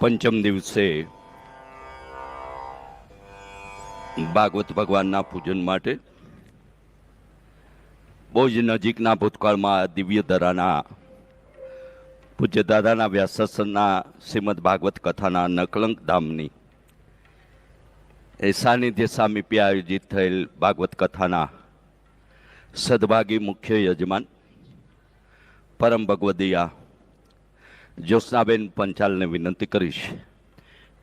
પંચમ દિવસે ભાગવત ભગવાનના પૂજન માટે બહુ જ નજીકના ભૂતકાળમાં દિવ્ય ધરાના પૂજ્ય દાદાના વ્યાસસનના શ્રીમદ ભાગવત કથાના નકલંક ધામની એ સાનિધ્ય સામીપે આયોજિત થયેલ ભાગવત કથાના સદભાગી મુખ્ય યજમાન પરમ ભગવદીયા જ્યોત્સનાબેન પંચાલને વિનંતી કરીશ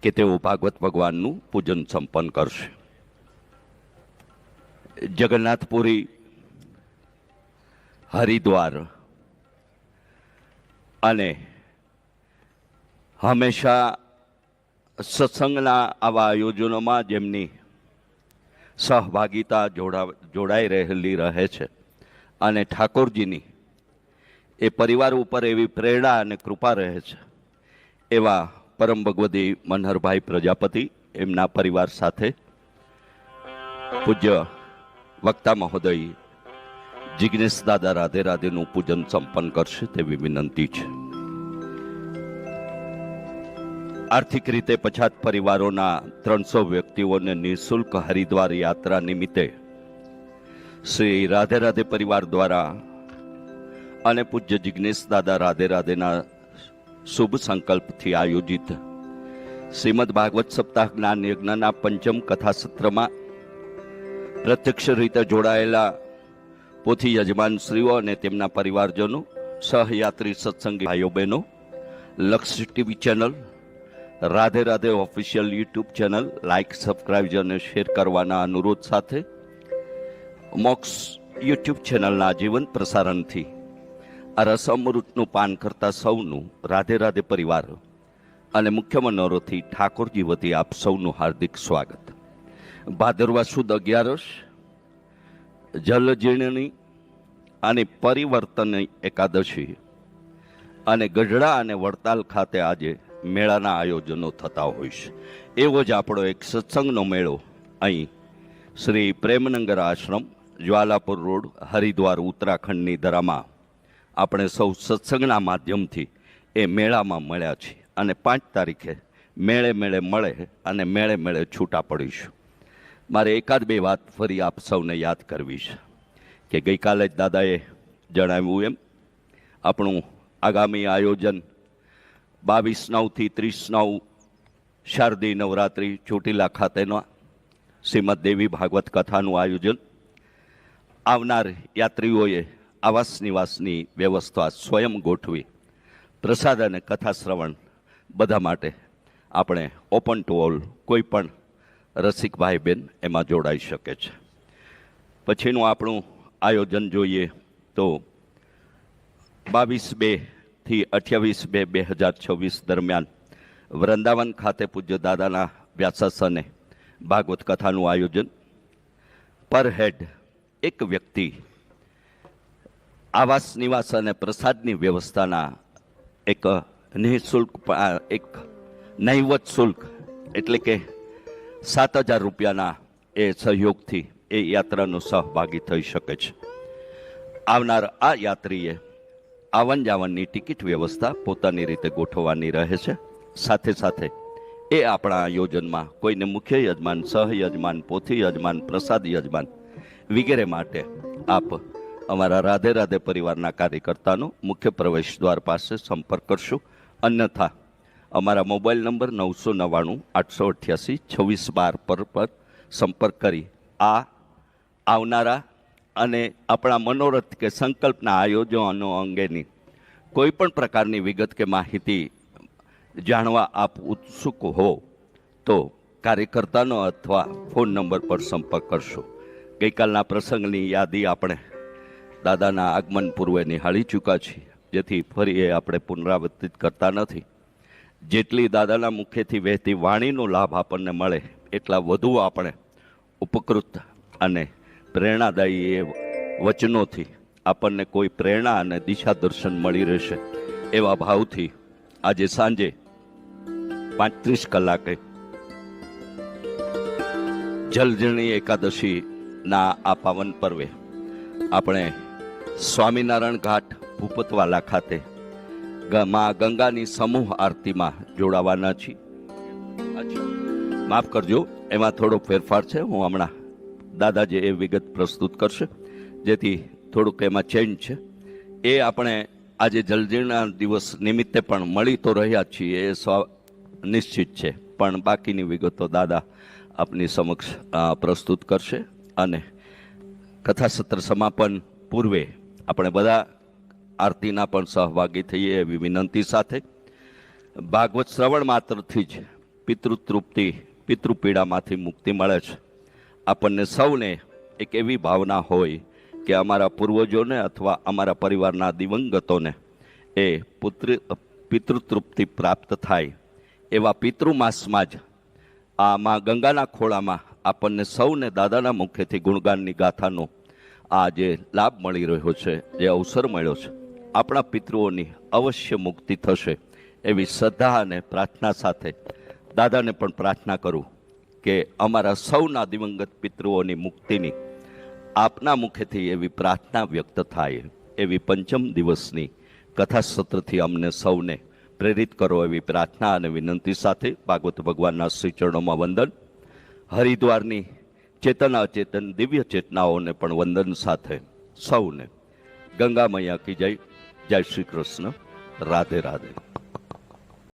કે તેઓ ભાગવત ભગવાનનું પૂજન સંપન્ન કરશે. જગન્નાથપુરી હરિદ્વાર અને હંમેશા સત્સંગના આવા આયોજનોમાં જેમની સહભાગિતા જોડા જોડાઈ રહેલી રહે છે. અને ઠાકોરજીની એ પરિવાર ઉપર એવી પ્રેરણા અને કૃપા રહે છે. એવા પરમ ભગવતી મનહરભાઈ પ્રજાપતિ એમના પરિવાર સાથે પૂજ્ય વક્તા મહોદય જિગ્નેશ દાદા રાધે રાધેનું પૂજન સંપન્ન કરશે તેવી વિનંતી છે. આર્થિક રીતે પછાત પરિવારોના ત્રણસો વ્યક્તિઓને નિઃશુલ્ક હરિદ્વાર યાત્રા નિમિત્તે શ્રી રાધે રાધે પરિવાર દ્વારા અને પૂજ્ય જિગ્નેશ દાદા રાધે રાધેના શુભ સંકલ્પથી આયોજિત શ્રીમદ ભાગવત સપ્તાહ જ્ઞાન યજ્ઞના પંચમ કથા સત્રમાં પ્રત્યક્ષ રીતે જોડાયેલા પોથી યજમાનશ્રીઓ અને તેમના પરિવારજનો, સહયાત્રી સત્સંગી ભાઈઓ બહેનો, Laksh TV channel, Radhe Radhe official YouTube channel like subscribe અને શેર કરવાના અનુરોધ સાથે મોક્સ યુટ્યુબ ચેનલના જીવંત પ્રસારણથી આ રસઅમૃતનું પાન કરતા સૌનું રાધે રાધે પરિવાર અને મુખ્ય મનોરોથી ઠાકોરજી વતી આપ સૌનું હાર્દિક સ્વાગત. ભાદરવા સુદ અગિયારસ જલજીર્ણની અને પરિવર્તનની એકાદશી અને ગઢડા અને વડતાલ ખાતે આજે મેળાના આયોજનો થતા હોય છે. એવો જ આપણો એક સત્સંગનો મેળો અહીં શ્રી પ્રેમનગર આશ્રમ, જ્વાલાપુર રોડ, હરિદ્વાર ઉત્તરાખંડની દરામાં આપણે સૌ સત્સંગના માધ્યમથી એ મેળામાં મળ્યા છીએ. અને પાંચ તારીખે મેળે મેળે મળે અને મેળે મેળે છૂટા પડીશું. મારે એકાદ બે વાત ફરી આપ સૌને યાદ કરવી છે. કે ગઈકાલે જ દાદાએ જણાવ્યું એમ, આપણું આગામી આયોજન બાવીસ નવથી ત્રીસ નવ શારદી નવરાત્રિ ચોટીલા ખાતેનો શ્રીમદ દેવી ભાગવત કથાનું આયોજન. આવનાર યાત્રીઓએ આવાસ નિવાસની વ્યવસ્થા સ્વયં ગોઠવી, પ્રસાદ અને કથા શ્રવણ બધા માટે આપણે ઓપન ટુ ઓલ કોઈ પણ રસિકભાઈ બેન એમાં જોડાઈ શકે છે. પછીનું આપણું આયોજન જોઈએ તો બાવીસ બેથી અઠ્યાવીસ બે બે હજાર છવ્વીસ દરમિયાન વૃંદાવન ખાતે પૂજ્ય દાદાના વ્યાસાસને ભાગવત કથાનું આયોજન. પર હેડ એક વ્યક્તિ આવાસ નિવાસ અને પ્રસાદની વ્યવસ્થાના એક નિઃશુલ્ક એક નહિવત શુલ્ક, એટલે કે સાત હજાર રૂપિયાના એ સહયોગથી એ યાત્રાનો સહભાગી થઈ શકે છે. આવનાર આ યાત્રીએ આવન જાવનની ટિકિટ વ્યવસ્થા પોતાની રીતે ગોઠવવાની રહે છે. સાથે સાથે એ આપણા આયોજનમાં કોઈને મુખ્ય યજમાન, સહ યજમાન, પોથી યજમાન, પ્રસાદ યજમાન વગેરે માટે આપ અમારા રાધે રાધે પરિવારના કાર્યકર્તાનો મુખ્ય પ્રવેશ દ્વાર પાસે સંપર્ક કરશો. અન્યથા, અમારા મોબાઈલ નંબર નવસો નવ્વાણું, આઠસો અઠ્યાસી, છવ્વીસ બાર પર પર સંપર્ક કરી આ આવનારા અને આપણા મનોરથ કે સંકલ્પના આયોજનો અંગેની કોઈ પણ પ્રકારની વિગત કે માહિતી જાણવા આપ ઉત્સુક હો, તો કાર્યકર્તાનો અથવા ફોન નંબર પર સંપર્ક કરશો. ગઈકાલના પ્રસંગની યાદી આપણે દાદાના આગમન પૂર્વે નિહાળી ચૂક્યા છીએ. જેથી ફરી એ આપણે પુનરાવર્તિત કરતા નથી. જેટલી દાદાના મુખેથી વહેતી વાણીનો લાભ આપણને મળે, એટલા વધુ આપણે ઉપકૃત અને પ્રેરણાદાયી એ વચનોથી આપણને કોઈ પ્રેરણા અને દિશા દર્શન મળી રહેશે. એવા ભાવથી આજે સાંજે પાંત્રીસ કલાકે જલજણી એકાદશીના આ પાવન પર્વે આપણે સ્વામિનારાયણ ઘાટ ભૂપતવાલા ખાતે મા ગંગાની સમૂહ આરતીમાં જોડાવાના છીએ. માફ કરજો, એમાં થોડો ફેરફાર છે. હું હમણાં દાદાજી એ વિગત પ્રસ્તુત કરશે. જેથી થોડુંક એમાં ચેન્જ છે. એ આપણે આજે જલજીના દિવસ નિમિત્તે પણ મળી તો રહ્યા છીએ, એ સ્વ નિશ્ચિત છે. પણ બાકીની વિગતો દાદા આપની સમક્ષ પ્રસ્તુત કરશે. અને કથા સત્ર સમાપન પૂર્વે આપણે બધા આરતીના પણ સહભાગી થઈએ એવી વિનંતી સાથે. ભાગવત શ્રવણ માત્રથી જ પિતૃતૃપ્તિ, પિતૃપીડામાંથી મુક્તિ મળે છે. આપણને સૌને એક એવી ભાવના હોય કે અમારા પૂર્વજોને અથવા અમારા પરિવારના દિવંગતોને એ પુત્ર, પિતૃતૃપ્તિ પ્રાપ્ત થાય એવા પિતૃમાસમાં જ આ માં ગંગાના ખોળામાં આપણને સૌને દાદાના મુખેથી ગુણગાનની ગાથાનો આ જે લાભ મળી રહ્યો છે, જે અવસર મળ્યો છે, આપણા પિતૃઓની અવશ્ય મુક્તિ થશે એવી શ્રદ્ધા અને પ્રાર્થના સાથે દાદાને પણ પ્રાર્થના કરું કે અમારા સૌના દિવંગત પિતૃઓની મુક્તિની આપના મુખેથી એવી પ્રાર્થના વ્યક્ત થાય, એવી પંચમ દિવસની કથા સત્રથી અમને સૌને પ્રેરિત કરો એવી પ્રાર્થના અને વિનંતી સાથે ભાગવત ભગવાનના શ્રી ચરણોમાં વંદન. હરિદ્વારની ચેતન અચેતન દિવ્ય ચેતનાઓને પણ વંદન સાથે સૌને. ગંગા મૈયા કી જય. જય શ્રી કૃષ્ણ. રાધે રાધે.